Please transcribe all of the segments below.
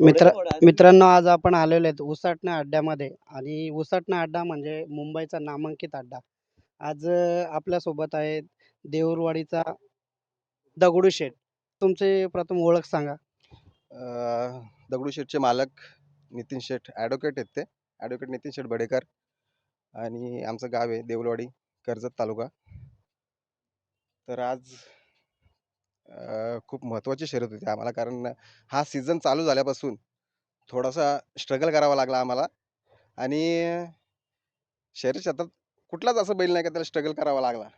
मित्र मित्रांनो आज आपण आलेलो आहेत उसाटणे अड्ड्यामध्ये. आणि उसाटणे अड्डा म्हणजे मुंबईचा नामांकित अड्डा. आज आपल्यासोबत आहेत देऊरवाडीचा दगडूशेठ तुमची प्रथम ओळख सांगा. अ, दगडूशेठचे मालक नितीन शेठ ॲडव्होकेट आहेत ते. ॲडव्होकेट नितीन शेठ बडेकर. आणि आमचं गाव आहे देऊलवाडी कर्जत तालुका. तर आज अ, खूप महत्त्वाची शर्यत होती आम्हाला. कारण हा सीझन चालू झाल्यापासून थोडासा स्ट्रगल करावा लागला आम्हाला. आणि शहरी क्षेत्रात कुठलाच असं बैल नाही का त्याला स्ट्रगल करावा लागला.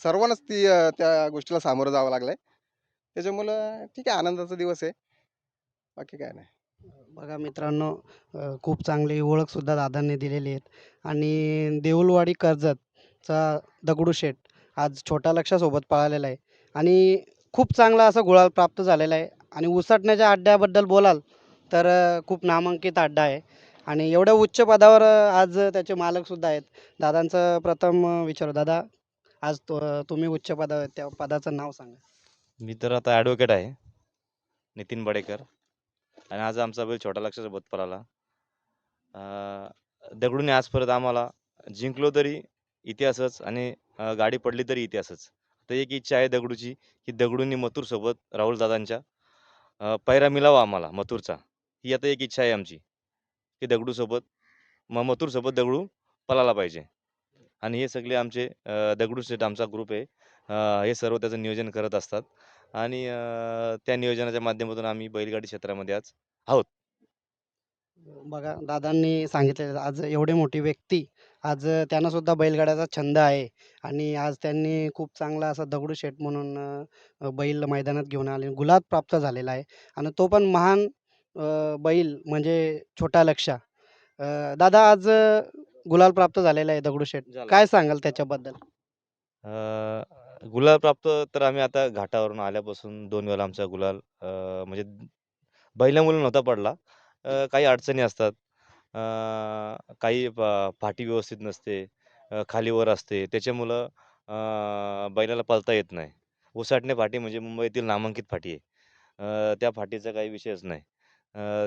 सर्वांनाच ती अ, त्या गोष्टीला सामोरं जावं लागलं आहे त्याच्यामुळं ठीक आहे आनंदाचा दिवस आहे. बाकी काय नाही. बघा मित्रांनो अ, खूप चांगली ओळखसुद्धा दादांनी दिलेली आहेत. आणि देऊलवाडी कर्जतचा दगडूशेठ आज छोटा लक्षासोबत पळालेला आहे. आणि खूप चांगला असा गुलाल प्राप्त झालेला आहे. आणि उसाटण्याच्या अड्ड्याबद्दल बोलाल तर खूप नामांकित अड्डा आहे. आणि एवढ्या उच्च पदावर आज त्याचे मालकसुद्धा आहेत. दादांचं प्रथम विचारू. दादा आज तो तुम्ही उच्च पदावर त्या पदाचं नाव सांगा. मी तर आता ॲडव्होकेट आहे नितीन बडेकर. आणि आज आमचा बैल छोटा लक्षासोबत पळाला. आला दगडूने आजपर्यंत आम्हाला जिंकलो तरी इतिहासच आणि गाडी पडली तरी इतिहासच. तर एक इच्छा आहे दगडूची की दगडूंनी मथुरसोबत राहुल दादांच्या पायरा पैरा आम्हाला मथुरचा. ही आता एक इच्छा आहे आमची की दगडूसोबत मग मथुरसोबत दगडू पळाला पाहिजे. आणि हे सगळे आमचे दगडू स्टेट आमचा ग्रुप आहे. हे सर्व त्याचं नियोजन करत असतात. आणि त्या नियोजनाच्या माध्यमातून आम्ही बैलगाडी क्षेत्रामध्ये आज आहोत. बघा दादांनी सांगितले आज एवढी मोठी व्यक्ती आज त्यांना सुद्धा बैलगाड्याचा छंद आहे आणि आज त्यांनी खूप चांगला असा दगडूशेठ म्हणून बैल मैदानात घेऊन आले. गुलाब प्राप्त झालेला आहे आणि तो पण महान बैल म्हणजे छोटा लक्षा दादा आज गुलाल प्राप्त झालेला आहे दगडूशेठ झाला. काय सांगाल त्याच्याबद्दल? अं, गुलाल प्राप्त तर आम्ही आता घाटावरून आल्यापासून दोन वेळा आमचा गुलाल अं, म्हणजे बैलामुळे नव्हता पडला. काही अडचणी असतात. काही फाटी व्यवस्थित नसते. खालीवर खाली वर असते. त्याच्यामुळं बैलाला पळता येत नाही. उसाटणे फाटी म्हणजे मुंबईतील नामांकित फाटी आहे. त्या फाटीचा काही विषयच नाही.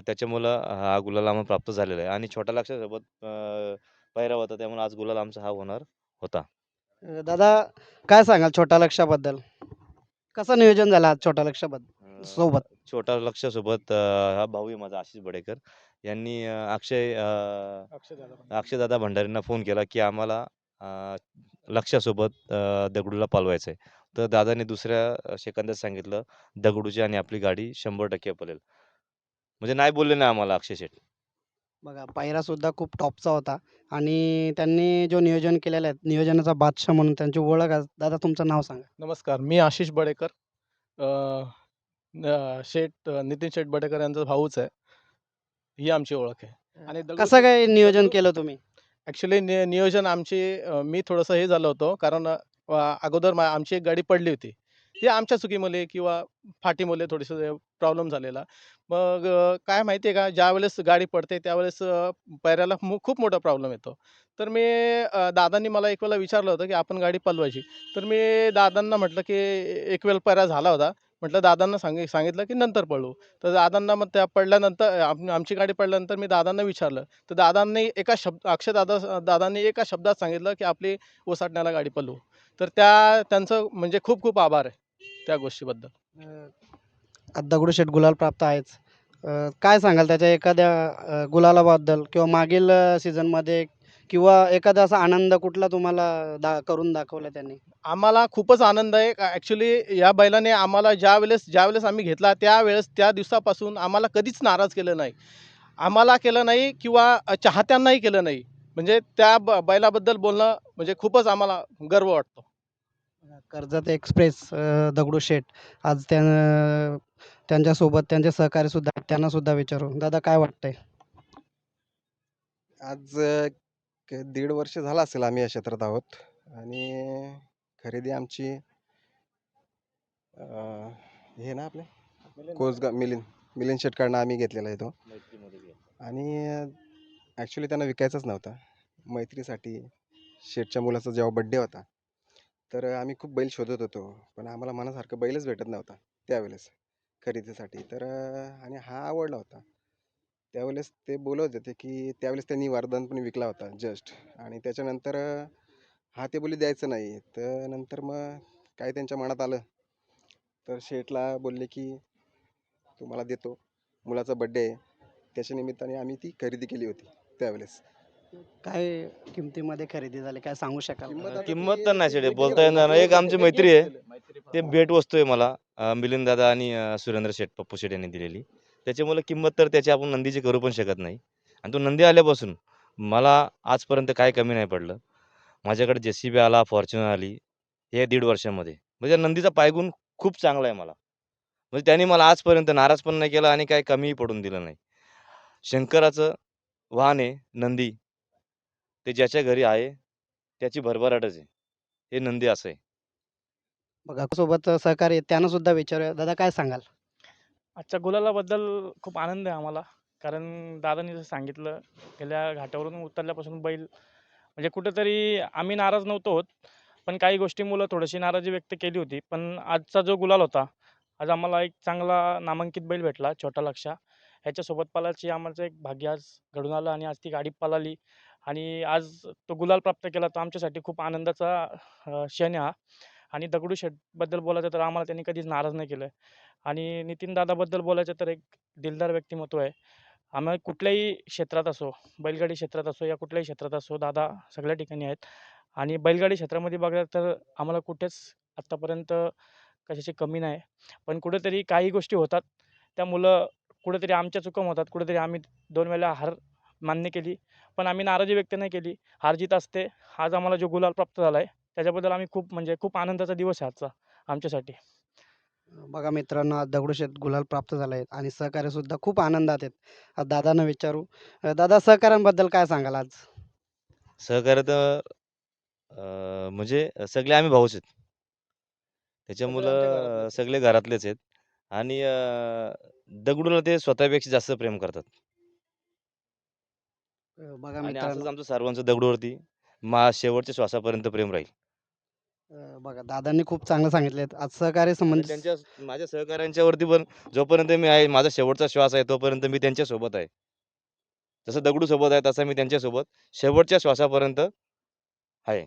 त्याच्यामुळं हा गुलाल आम्हाला प्राप्त झालेला आहे. आणि छोट्या लक्षासोबत पैरा पहिरा होता. त्यामुळे आज गुलाल आमचा हा होणार होता. दादा काय सांगाल छोटा लक्षाबद्दल कसं नियोजन झालं आज छोटा लक्षाबद्दल सोबत. छोटा लक्षासोबत अं, हा भाऊ आहे माझा आशिष बडेकर. यांनी अं, अक्षय अं, अक्षयदादा भंडारींना फोन केला की आम्हाला अं, लक्षासोबत अं, दगडूला पालवायचं आहे तर दादाने दुसऱ्या सेकंदात सांगितलं दगडूची आणि आपली गाडी शंभर टक्के पळेल. म्हणजे नाही बोलले नाही आम्हाला अक्षय शेठ. बघा पायरा सुद्धा खूप टॉपचा होता. आणि त्यांनी जो नियोजन केलेलं आहे नियोजनाचा बादशाह म्हणून त्यांची ओळख आहे. दादा तुमचं नाव सांगा. नमस्कार मी आशिष बडेकर. अ, शेठ अ, नितीन शेठ बडेकर यांचा भाऊच आहे. ही आमची ओळख आहे. आणि कसं काय नियोजन केलं तुम्ही? ॲक्च्युली नि नियोजन आमची अ, मी थोडंसं हे झालं होतं. कारण अ, अगोदर मा आमची एक गाडी पडली होती. ती आमच्या चुकीमुळे किंवा फाटीमुळे थोडंसं प्रॉब्लेम झालेला. मग अ, काय माहिती आहे का ज्यावेळेस गाडी पडते त्यावेळेस अ, पैऱ्याला मो खूप मोठा प्रॉब्लेम येतो. तर मी अ, दादांनी मला एक वेळेला विचारलं होतं की आपण गाडी पलवायची. तर मी दादांना म्हटलं की एक वेळ पैरा झाला होता. म्हटलं दादांना सांग सांगितलं की नंतर पळू तर दादांना मग त्या पडल्यानंतर आम- आमची गाडी पडल्यानंतर मी दादांना विचारलं. तर दादांनी एका शब्द अक्षय दादा दादांनी एका शब्दात सांगितलं की आपली ओसाटण्याला गाडी पळू तर त्या त्यांचं म्हणजे खूप खूप आभार आहे त्या गोष्टीबद्दल. अं, दगडूशेठ गुलाल प्राप्त आहेच. काय सांगाल त्याच्या एखाद्या गुलालाबद्दल किंवा मागील सीझनमध्ये किंवा एखादा असा आनंद कुठला तुम्हाला दा करून दाखवला त्यांनी? आम्हाला खूपच आनंद आहे. ॲक्च्युली या बैलाने आम्हाला ज्या वेळेस ज्या वेळेस आम्ही घेतला त्यावेळेस त्या दिवसापासून आम्हाला कधीच नाराज केलं नाही. आम्हाला केलं नाही किंवा चाहत्यांनाही केलं नाही. म्हणजे त्या ब बैलाबद्दल बोलणं म्हणजे खूपच आम्हाला गर्व वाटतो. कर्जत एक्सप्रेस दगडूशेठ आज त्या त्यांच्यासोबत त्यांचे सहकारी सुद्धा त्यांना सुद्धा विचारू दादा काय वाटतंय? आज अ, क- दीड वर्ष झालं असेल आम्ही या क्षेत्रात आहोत. आणि खरेदी आमची अ, हे ना आपले? कोसगाव मिलिंद. मिलिंद शेटकडनं आम्ही घेतलेला आहे तो. आणि ॲक्च्युली त्यांना विकायचाच नव्हता. मैत्रीसाठी शेठच्या मुलाचा जेव्हा बड्डे होता तर आम्ही खूप बैल शोधत होतो. पण आम्हाला मनासारखं बैलच भेटत नव्हता त्यावेळेस खरेदीसाठी. तर आणि हा आवडला होता. त्यावेळेस ते बोलत होते की त्यावेळेस त्यांनी वरदान पण विकला होता जस्ट आणि त्याच्यानंतर हा बोलले द्यायचं नाही. तर नंतर मग काय त्यांच्या मनात आलं? तर शेठला बोलले की तुम्हाला देतो. मुलाचा बड्डे आहे. त्याच्या निमित्ताने आम्ही ती खरेदी केली होती त्यावेळेस. काय किमतीमध्ये खरेदी झाली? काय सांगू शकाल किंमत? आता किंमत तर नाही शेडे बोलता येणार नाही. एक आमची मैत्री आहे. ते भेट वस्तू आहे मला मिलिंद दादा आणि अं, सुरेंद्र शेठ पप्पू शेठ यांनी दिलेली. त्याच्यामुळे किंमत तर त्याची आपण नंदीची करू पण शकत नाही. आणि तो नंदी आल्यापासून मला आजपर्यंत काय कमी नाही पडलं. माझ्याकडे जे सी बी आला फॉर्च्युनर आली हे दीड वर्षामध्ये. म्हणजे नंदीचा पायगुण खूप चांगला आहे मला. म्हणजे त्यांनी मला आजपर्यंत नाराज पण नाही केला आणि काही कमीही पडून दिलं नाही. शंकराचं वाहन आहे नंदी. ते ज्याच्या घरी आहे त्याची भरभराटच आहे. हे नंदी असं आहे. बघा सोबत सहकार्य आहे, त्यांना सुद्धा विचारूया. दादा काय सांगाल? आजच्या गुलालाबद्दल खूप आनंद आहे आम्हाला. कारण दादांनी जसं सांगितलं गेल्या घाटावरून उतरल्यापासून बैल म्हणजे कुठंतरी आम्ही नाराज नव्हतो होत पण काही गोष्टी मुलं थोडीशी नाराजी व्यक्त केली होती. पण आजचा जो गुलाल होता आज आम्हाला एक चांगला नामांकित बैल भेटला छोटा लक्षा ह्याच्यासोबत पालाची आम्हाला एक भाग्य आज घडून आलं आणि आज ती गाडी पलाली. आणि आज तो गुलाल प्राप्त केला तो आमच्यासाठी खूप आनंदाचा क्षण आहे हा. आणि दगडूशेठबद्दल बोलायचं तर आम्हाला त्यांनी कधीच नाराज नाही केलं आणि नितीन दादाबद्दल बोलायचं तर एक दिलदार व्यक्तिमत्व आहे. आम्ही कुठल्याही क्षेत्रात असो बैलगाडी क्षेत्रात असो या कुठल्याही क्षेत्रात असो दादा सगळ्या ठिकाणी आहेत. आणि बैलगाडी क्षेत्रामध्ये बघायला तर आम्हाला कुठेच आत्तापर्यंत कशाची कमी नाही. पण कुठेतरी काही गोष्टी होतात. त्या मुलं कुठेतरी आमच्या चुकम होतात. कुठेतरी आम्ही दोन वेळेला हार मान्य केली. पण आम्ही नाराजी व्यक्त नाही केली. हार जीत असते. आज आम्हाला जो गुलाल प्राप्त झाला आहे त्याच्याबद्दल आम्ही खूप म्हणजे खूप आनंदाचा दिवस आहे आजचा आमच्यासाठी. बघा मित्रांनो आज दगडूशेठ गुलाल प्राप्त झाले आहेत आणि सहकार्य सुद्धा खूप आनंदात आहेत. आज दादांना विचारू. दादा सहकार्यांबद्दल काय सांगाल आज? सहकार्य तर अं, म्हणजे सगळे आम्ही भाऊच आहेत. त्याच्यामुळं घरातलेच सगळे घरातलेच आहेत. आणि अं, दगडूला ते स्वतःपेक्षा जास्त प्रेम करतात. बघा आणि मित्रांनो. आमचं सर्वांचं दगडूवरती मा शेवटच्या श्वासापर्यंत प्रेम राहील. अं, बघा दादांनी खूप चांगलं सांगितले आज सहकार्य आणि संबंधित त्यांच्या माझ्या सहकाऱ्यांच्यावरती पण जोपर्यंत मी आहे माझा शेवटचा श्वास आहे तोपर्यंत मी त्यांच्यासोबत आहे. जसं दगडू सोबत आहे तसं मी त्यांच्यासोबत शेवटच्या श्वासापर्यंत आहे.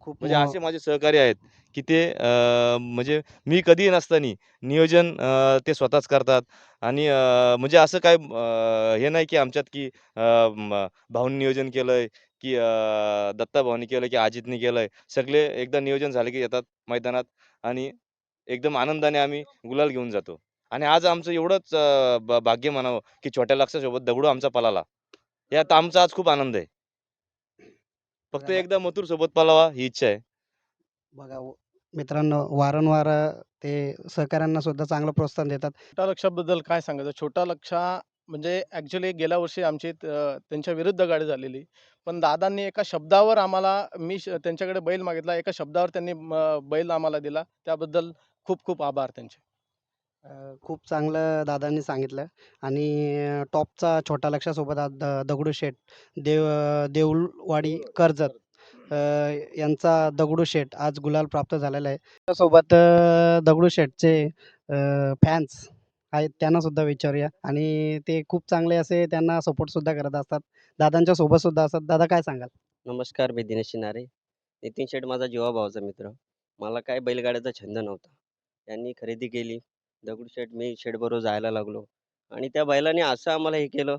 खूप म्हणजे असे माझे सहकारी आहेत की ते अं, म्हणजे मी कधीही नसताना नियोजन अं, ते स्वतःच करतात. आणि अं, म्हणजे असं काय अं, हे नाही की आमच्यात की अं, म- भाऊनी नियोजन केलंय की अं, दत्ता भाऊनी केलं की अजितनी केलंय. सगळे एकदा नियोजन झाले की येतात मैदानात आणि एकदम आनंदाने आम्ही गुलाल घेऊन जातो. आणि आज आमचं एवढंच अं, भाग्य म्हणावं की छोट्या लक्षासोबत दगडू आमचा पलाला यात आमचा आज खूप आनंद आहे. फक्त बघा, एकदा मथुर सोबत पलावा ही इच्छा आहे. बघा व- मित्रांनो वारंवार अं, ते सहकाऱ्यांना सुद्धा चांगलं प्रोत्साहन देतात. छोटा लक्षाबद्दल काय सांगायचं? छोटा लक्षा म्हणजे ॲक्च्युली गेल्या वर्षी आमची त- त्यांच्या विरुद्ध गाडी झालेली. पण दादांनी एका शब्दावर आम्हाला मी श- त्यांच्याकडे बैल मागितला. एका शब्दावर त्यांनी म- बैल आम्हाला दिला. त्याबद्दल खूप खूप आभार त्यांचे. अं, खूप चांगलं दादांनी सांगितलं. आणि अं, टॉपचा छोटा लक्षासोबत आज the Dagdusheth Dev Deulwadi Karjat um, यांचा दगडूशेठ आज गुलाल प्राप्त झालेला आहे. त्यासोबत अं, दगडूशेठचे फॅन्स आहेत त्यांनासुद्धा विचारूया. आणि ते खूप चांगले असे त्यांना सपोर्टसुद्धा करत असतात. दादांच्या सोबतसुद्धा असतात. दादा काय सांगाल? नमस्कार मी दिनेश शिनारे. नितीन शेठ माझा जीवाभावाचा मित्र. मला काय बैलगाड्याचा छंद नव्हता. त्यांनी खरेदी केली. दगडूशेठ मी शेठबरोबर जायला लागलो. आणि त्या बैलाने असं आम्हाला हे केलं.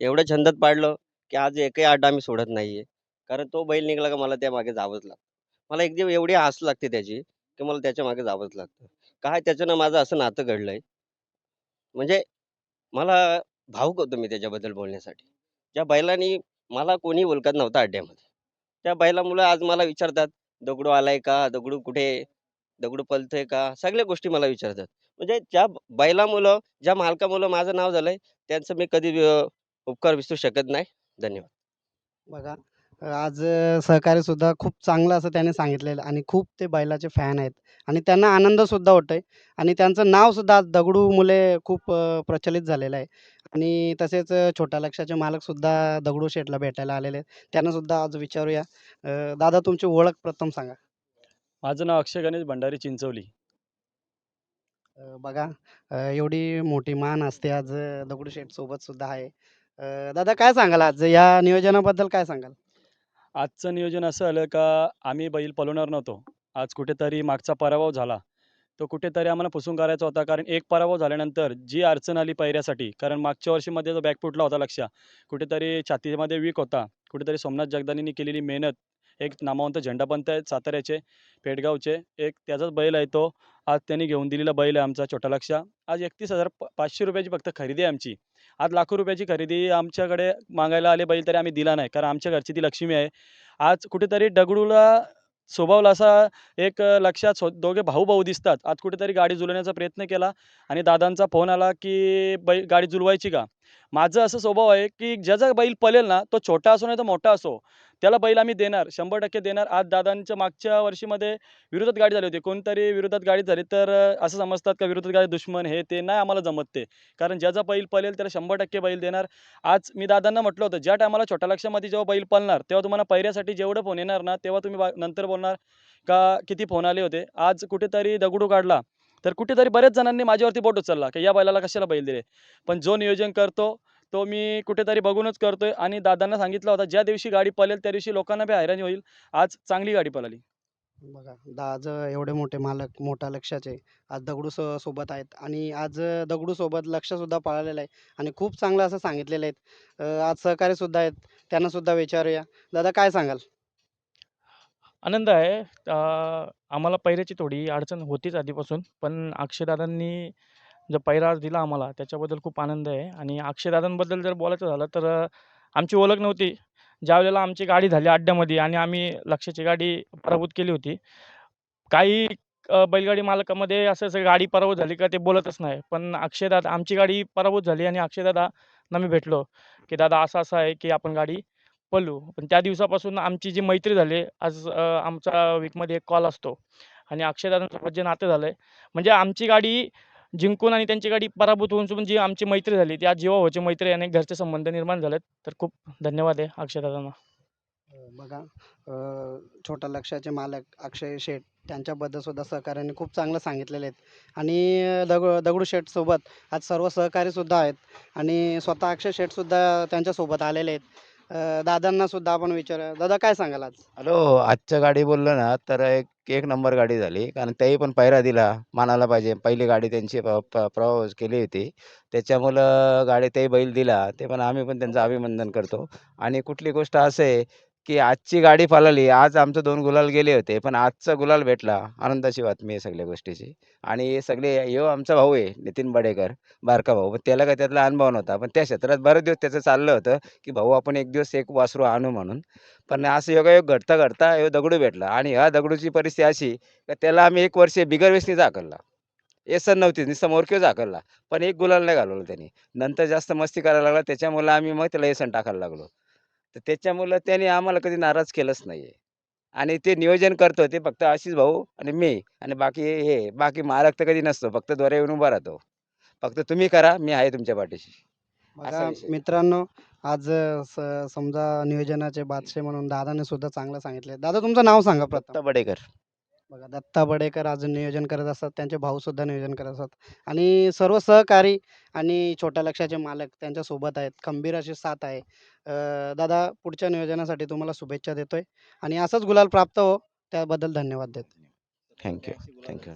एवढं छंदात पाडलं की आज एकही आठ आम्ही सोडत नाही आहे कारण तो बैल निघाला का मला त्या मागे जावंच लागतं. मला एकदम एवढी आस लागते त्याची की मला त्याच्यामागे जावंच लागतं. काय त्याच्यानं माझं असं नातं घडलं आहे म्हणजे मला भावुक होतो मी त्याच्याबद्दल बोलण्यासाठी. ज्या बैलांनी मला कोणी ओळखत नव्हतं अड्ड्यामध्ये. त्या बैलामुळं आज मला विचारतात दगडू आलाय का? दगडू कुठे? दगडू पलतोय का? सगळ्या गोष्टी मला विचारतात. म्हणजे ज्या बैलामुळं ज्या मालकामुळं माझं नाव झालंय त्यांचं मी कधी उपकार विसरू शकत नाही. धन्यवाद. बघा आज सहकारी सुद्धा खूप चांगलं असं त्याने सांगितलेलं आणि खूप ते बैलाचे फॅन आहेत. आणि त्यांना आनंद सुद्धा होतोय आणि त्यांचं नाव सुद्धा आज दगडू मुले खूप प्रचलित झालेलं आहे. आणि तसेच छोट्या लक्षाचे मालक सुद्धा दगडू शेठला भेटायला आलेले आहेत. त्यांना सुद्धा आज विचारूया. दादा तुमची ओळख प्रथम सांगा. माझं नाव अक्षय गणेश भंडारी चिंचवली. बघा एवढी मोठी मान असते आज दगडूशेठ सोबत सुद्धा आहे. दादा काय सांगाल आज? या नियोजनाबद्दल काय सांगाल? आजचं नियोजन असं आलं का आम्ही बैल पलवणार नव्हतो. आज कुठेतरी मागचा पराभव झाला. तो कुठेतरी आम्हाला पुसून करायचा होता कारण एक पराभव झाल्यानंतर जी अडचण आली पैऱ्यासाठी कारण मागच्या वर्षीमध्ये जो बॅकफुटला होता लक्ष कुठेतरी छातीमध्ये वीक होता. कुठेतरी सोमनाथ जगदानींनी केलेली मेहनत एक नामवंत झेंडापंत आहेत साताऱ्याचे पेडगावचे. एक त्याचाच बैल आहे तो. आज त्यांनी घेऊन दिलेला बैल आहे आमचा छोटा लक्ष आज एकतीस हजार पाचशे रुपयाची फक्त खरेदी आहे आमची. आज लाखो रुपयाची खरेदी आमच्याकडे मागायला आले बैल तरी आम्ही दिला नाही कारण आमच्या घरची ती लक्ष्मी आहे. आज कुठेतरी दगडूला स्वभावला असा एक लक्षात स्व दोघे भाऊ भाऊ दिसतात. आज कुठेतरी गाडी जुलवण्याचा प्रयत्न केला आणि दादांचा फोन आला की बैल गाडी जुलवायची का? माझं असं स्वभाव आहे की ज्याचा बैल पलेल ना तो छोटा असो नाही तर मोठा असो. त्याला बैल आम्ही देणार शंभर टक्के देणार. आज दादांच्या मागच्या वर्षीमध्ये विरोधात गाडी झाली होती. कोणतरी विरोधात गाडी झाली. तर असं समजतात का विरोधात गाडी दुश्मन हे ते नाही आम्हाला जमत ते. कारण ज्याचा बैल पळेल त्याला शंभर टक्के बैल देणार. आज मी दादांना म्हटलं होतं ज्या टायमाला छोट्या लक्षामध्ये जेव्हा बैल पळणार तेव्हा तुम्हाला पहिऱ्यासाठी जेवढं फोन येणार ना तेव्हा तुम्ही नंतर बोलणार का किती फोन आले होते. आज कुठेतरी दगडू काढला. तर कुठेतरी बऱ्याच जणांनी माझ्यावरती बोट उचलला की या बैलाला कशाला बैल दिले. पण जो नियोजन करतो तो मी कुठेतरी बघूनच करतोय. आणि दादांना सांगितलं होतं ज्या दिवशी गाडी पळेल त्या दिवशी लोकांना बी हैराणी होईल. आज चांगली गाडी पळाली. बघा दा आज एवढे मोठे मालक मोठ्या लक्षाचे आज दगडू सो सोबत आहेत. आणि आज दगडू सोबत लक्ष सुद्धा पळालेलं आहे. आणि खूप चांगलं असं सांगितलेलं आहेत आज सहकारी सुद्धा आहेत. त्यांना सुद्धा विचारूया. दादा काय सांगाल? आनंद आहे. आम्हाला पैऱ्याची थोडी अडचण होतीच आधीपासून. पण अक्षयदादांनी जो पैरा आज दिला आम्हाला त्याच्याबद्दल खूप आनंद आहे. आणि अक्षयदादांबद्दल जर बोलायचं झालं तर आमची ओळख नव्हती. ज्यावेळेला आमची गाडी झाली अड्ड्यामध्ये आणि आम्ही लक्षाची गाडी पराभूत केली होती काही बैलगाडी मालकामध्ये असं असं गाडी पराभूत झाली का ते बोलतच नाही. पण अक्षयदादा आमची गाडी पराभूत झाली आणि अक्षयदादा मी भेटलो की दादा असं असं आहे की आपण गाडी पळू पण त्या दिवसापासून आमची जी मैत्री झाली आज आमचा वीकमध्ये एक कॉल असतो. आणि अक्षयदादांसोबत जे नातं झालं आहे म्हणजे आमची गाडी जिंकून आणि त्यांची गाडी पराभूत होऊन सुद्धा जी आमची मैत्री झाली ती आज जीवाभावाची मैत्री आणि घरचे संबंध निर्माण झालेत. तर खूप धन्यवाद आहे अक्षयदादांना बघा छोटा लक्षाचे मालक अक्षय शेठ त्यांच्याबद्दल सुद्धा सहकार्याने खूप चांगलं सांगितलेले आहेत. आणि दग दगडू शेठसोबत आज सर्व सहकारीसुद्धा आहेत. आणि स्वतः अक्षय शेठसुद्धा त्यांच्यासोबत आलेले आहेत. दादांना सुद्धा आपण विचार दादा काय सांगाल आज? हॅलो आजच्या गाडी बोललो ना तर एक एक नंबर गाडी झाली. कारण त्याही पण पायरा दिला मानायला पाहिजे. पहिली गाडी त्यांची प- प- केली होती. त्याच्यामुळं गाडी तेही बैल दिला. ते पण आम्ही पण त्यांचं अभिनंदन करतो. आणि कुठली गोष्ट असे की आजची गाडी पळाली आज आमचं दोन गुलाल गेले होते पण आजचा गुलाल भेटला. आनंदाची बातमी आहे सगळ्या गोष्टीची. आणि हे सगळे यो हो आमचा भाऊ आहे नितीन बडेकर बारका भाऊ. पण त्याला काय त्यातला अनुभव नव्हता. पण त्या क्षेत्रात बरेच दिवस त्याचं चाललं होतं की भाऊ आपण एक दिवस एक वासरू आणू म्हणून. पण असं योगायोग घडता घडता यो दगडू भेटला. आणि ह्या दगडूची परिस्थिती अशी का त्याला आम्ही एक वर्ष बिगर वेसनी झाकलला. येसन नव्हती समोर किंवा झाकलला. पण एक गुलाल नाही घालवलं त्यांनी. नंतर जास्त मस्ती करायला लागला त्याच्यामुळे आम्ही मग त्याला येसन टाकायला लागलो. तर त्याच्यामुळं त्याने आम्हाला कधी नाराज केलंच नाही आहे आणि ते नियोजन करतो ते फक्त आशिष भाऊ आणि मी आणि बाकी हे बाकी मालक तर कधी नसतो फक्त द्वारे येऊन उभा राहतो. फक्त तुम्ही करा मी आहे तुमच्या पाठीशी. बघा. मित्रांनो आज स- समजा नियोजनाचे बादशाह म्हणून दादाने सुद्धा चांगलं सांगितले दादा तुमचं नाव सांगा प्रथम. दत्ता बडेकर. बघा दत्ता बडेकर अजून नियोजन करत असतात त्यांचे भाऊ सुद्धा नियोजन करत असतात. आणि सर्व सहकारी आणि छोट्या लक्षाचे मालक त्यांच्यासोबत आहेत. खंबीर अशी साथ आहे. अं, दादा पुढच्या नियोजनासाठी तुम्हाला शुभेच्छा देतोय. आणि असंच गुलाल प्राप्त हो त्याबद्दल धन्यवाद देतो. Thank you thank you.